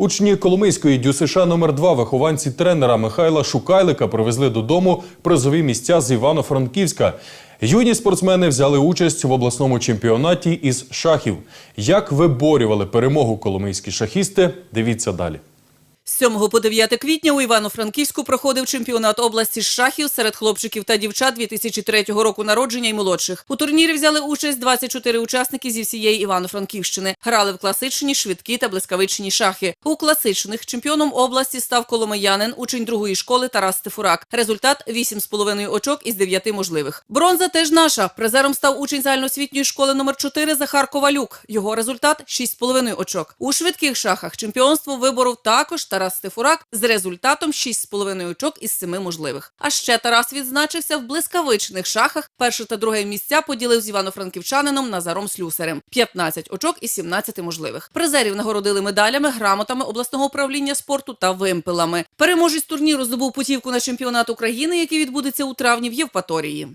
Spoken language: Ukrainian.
Учні Коломийської ДЮСШ номер 2 вихованці тренера Михайла Шукайлика привезли додому призові місця з Івано-Франківська. Юні спортсмени взяли участь в обласному чемпіонаті із шахів. Як виборювали перемогу коломийські шахісти? Дивіться далі. З 7 по 9 квітня у Івано-Франківську проходив чемпіонат області з шахів серед хлопчиків та дівчат 2003 року народження і молодших. У турнірі взяли участь 24 учасники зі всієї Івано-Франківщини. Грали в класичні, швидкі та блискавичні шахи. У класичних чемпіоном області став коломиянин, учень другої школи Тарас Стефурак. Результат 8,5 очок із 9 можливих. Бронза теж наша. Призером став учень загальноосвітньої школи номер 4 Захар Ковалюк. Його результат 6,5 очок. У швидких шахах чемпіонство виборов також Тарас Стефурак з результатом 6,5 очок із 7 можливих. А ще Тарас відзначився в блискавичних шахах. Перше та друге місця поділив з івано-франківчанином Назаром Слюсарем. 15 очок із 17 можливих. Призерів нагородили медалями, грамотами обласного управління спорту та вимпелами. Переможець турніру здобув путівку на чемпіонат України, який відбудеться у травні в Євпаторії.